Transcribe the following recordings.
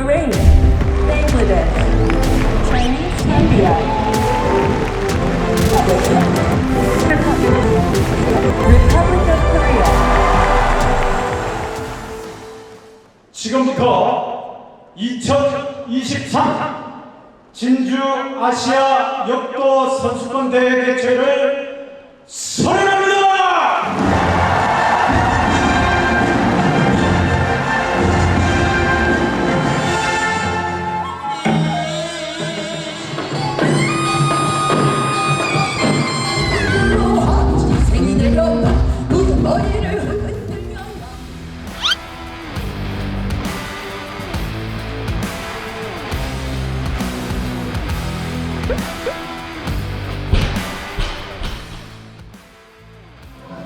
Korea, Bangladesh, Chinese India, Republic of Korea. 지금부터 2023 진주 아시아 역도 선수권 대회 개최를 선언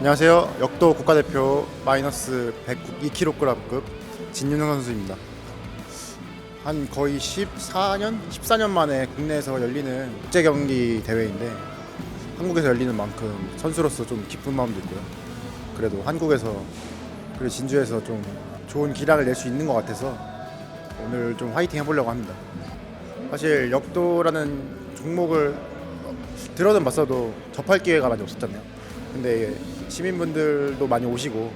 안녕하세요. 역도 국가대표 마이너스 102kg급 진윤성 선수입니다. 한 거의 14년, 14년 만에 국내에서 열리는 국제 경기 대회인데 한국에서 열리는 만큼 선수로서 좀 기쁜 마음도 있고요. 그래도 한국에서 그리고 진주에서 좀 좋은 기량을 낼 수 있는 것 같아서 오늘 좀 화이팅 해보려고 합니다. 사실 역도라는 종목을 들어는 봤어도 접할 기회가 많이 없었잖아요. 근데 시민분들도 많이 오시고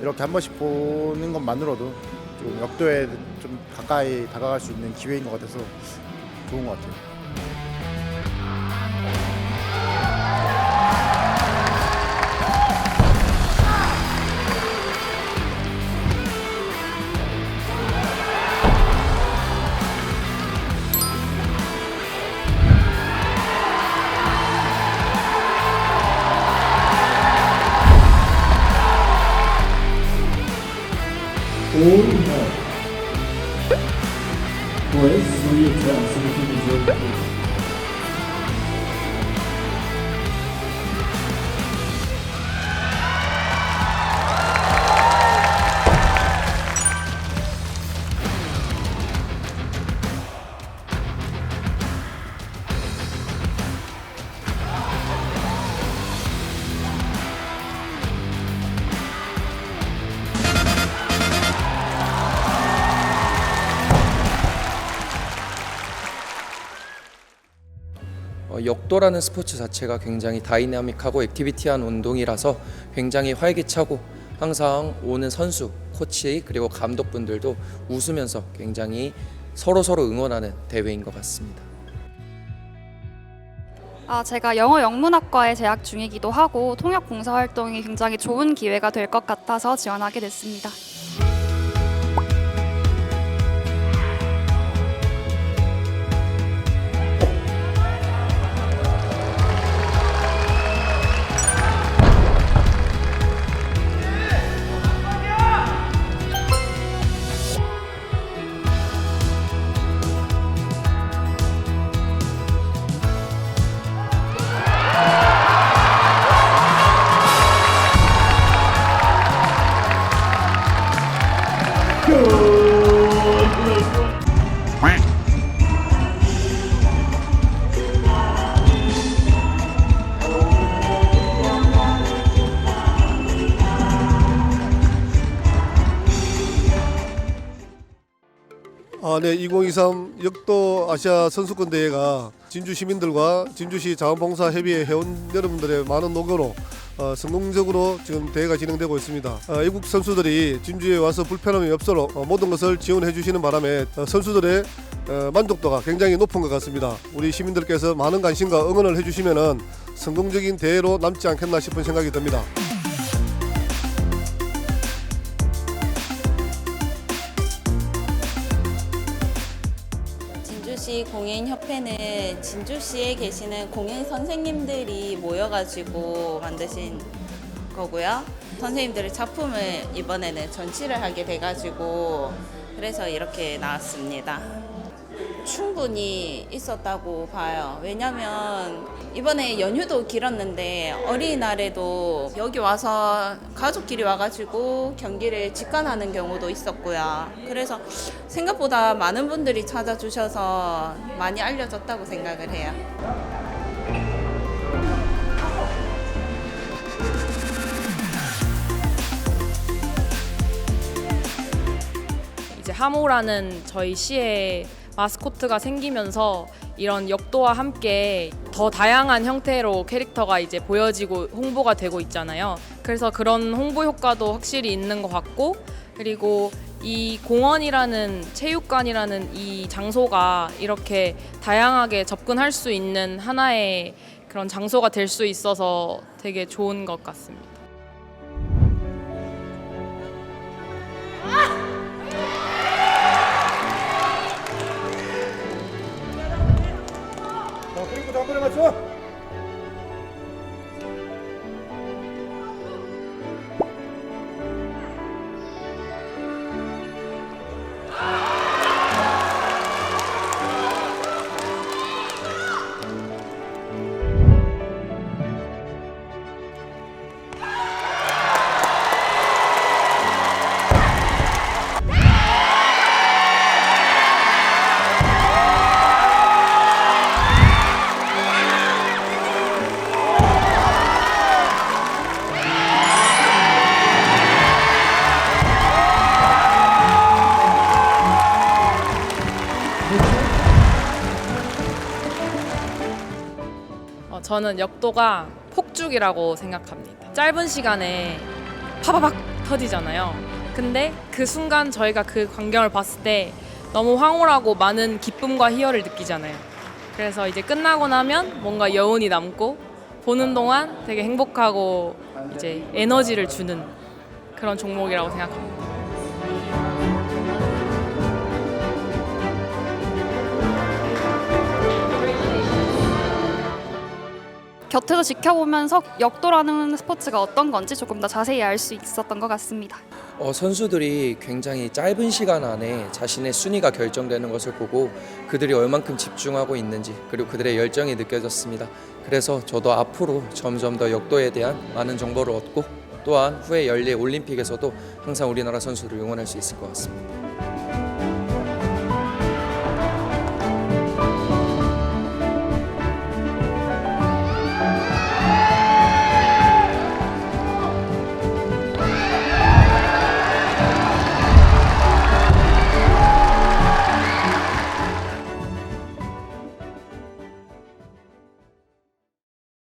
이렇게 한 번씩 보는 것만으로도 좀 역도에 좀 가까이 다가갈 수 있는 기회인 것 같아서 좋은 것 같아요. All no. Boys, three 역도라는 스포츠 자체가 굉장히 다이나믹하고 액티비티한 운동이라서 굉장히 활기차고 항상 오는 선수, 코치 그리고 감독분들도 웃으면서 굉장히 서로 서로 응원하는 대회인 것 같습니다. 아, 제가 영어 영문학과에 재학 중이기도 하고 통역 봉사 활동이 굉장히 좋은 기회가 될 것 같아서 지원하게 됐습니다. 아, 네, 2023 역도 아시아 선수권 대회가 진주 시민들과 진주시 자원봉사 협의회 회원 여러분들의 많은 노고로 어, 성공적으로 지금 대회가 진행되고 있습니다. 어, 외국 선수들이 진주에 와서 불편함이 없도록 어, 모든 것을 지원해 주시는 바람에 어, 선수들의 어, 만족도가 굉장히 높은 것 같습니다. 우리 시민들께서 많은 관심과 응원을 해주시면 성공적인 대회로 남지 않겠나 싶은 생각이 듭니다. 진주시 공예인협회는 진주시에 계시는 공예인 선생님들이 모여가지고 만드신 거고요. 선생님들의 작품을 이번에는 전시를 하게 돼가지고 그래서 이렇게 나왔습니다. 충분히 있었다고 봐요. 왜냐면 이번에 연휴도 길었는데 어린이날에도 여기 와서 가족끼리 와가지고 경기를 직관하는 경우도 있었고요. 그래서 생각보다 많은 분들이 찾아주셔서 많이 알려졌다고 생각을 해요. 이제 하모라는 저희 시의 마스코트가 생기면서 이런 역도와 함께 더 다양한 형태로 캐릭터가 이제 보여지고 홍보가 되고 있잖아요. 그래서 그런 홍보 효과도 확실히 있는 것 같고 그리고 이 공원이라는 체육관이라는 이 장소가 이렇게 다양하게 접근할 수 있는 하나의 그런 장소가 될 수 있어서 되게 좋은 것 같습니다. 한 번에 맞춰. 저는 역도가 폭죽이라고 생각합니다. 짧은 시간에 파바박 터지잖아요. 근데 그 순간 저희가 그 광경을 봤을 때 너무 황홀하고 많은 기쁨과 희열을 느끼잖아요. 그래서 이제 끝나고 나면 뭔가 여운이 남고 보는 동안 되게 행복하고 이제 에너지를 주는 그런 종목이라고 생각합니다. 곁에서 지켜보면서 역도라는 스포츠가 어떤 건지 조금 더 자세히 알 수 있었던 것 같습니다. 어, 선수들이 굉장히 짧은 시간 안에 자신의 순위가 결정되는 것을 보고 그들이 얼만큼 집중하고 있는지 그리고 그들의 열정이 느껴졌습니다. 그래서 저도 앞으로 점점 더 역도에 대한 많은 정보를 얻고 또한 후에 열릴 올림픽에서도 항상 우리나라 선수를 응원할 수 있을 것 같습니다.